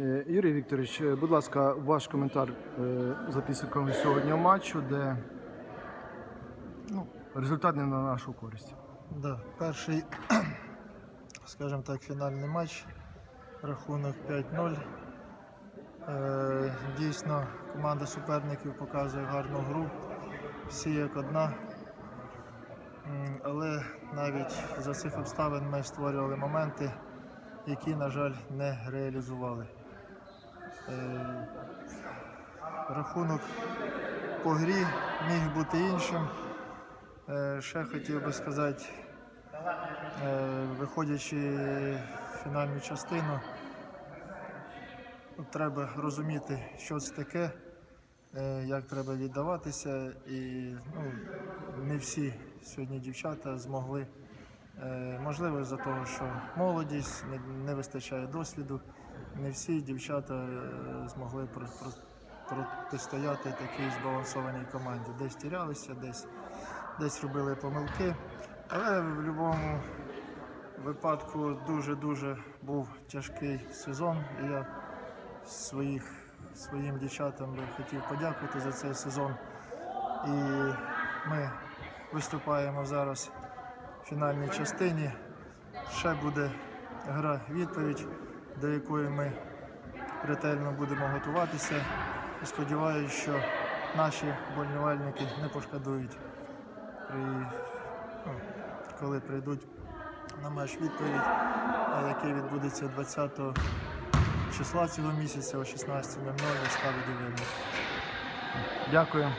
Е, Юрій Вікторович, е, будь ласка, ваш коментар е, за підсумками сьогоднішнього матчу, де ну, результат не на нашу користь. Да, перший, скажімо так, фінальний матч. Рахунок 5-0. Е, дійсно, команда суперників показує гарну гру. Всі як одна. Але навіть за цих обставин ми створювали моменти, які, на жаль, не реалізували. Е, рахунок по грі міг бути іншим. Е, Ще хотів би сказати, е, виходячи в фінальну частину, ну, треба розуміти, що це таке, як треба віддаватися. І ну, не всі сьогодні дівчата змогли, можливо, з-за того, що молодість, не, вистачає досвіду, не всі дівчата е, змогли про, про, протистояти такій збалансованій команді. Десь тірялися, десь десь робили помилки. Але в будь-якому випадку дуже-дуже був тяжкий сезон. І я своїх, своїм дівчатам би хотів подякувати за цей сезон. І ми виступаємо зараз фінальній частині. Ще буде гра відповідь, до якої ми ретельно будемо готуватися. І сподіваюся, що наші болівальники не пошкодують при, ну, коли прийдуть на матч відповідь, який відбудеться 20 числа цього місяця о 16.00 в складі Дівельник. Дякую.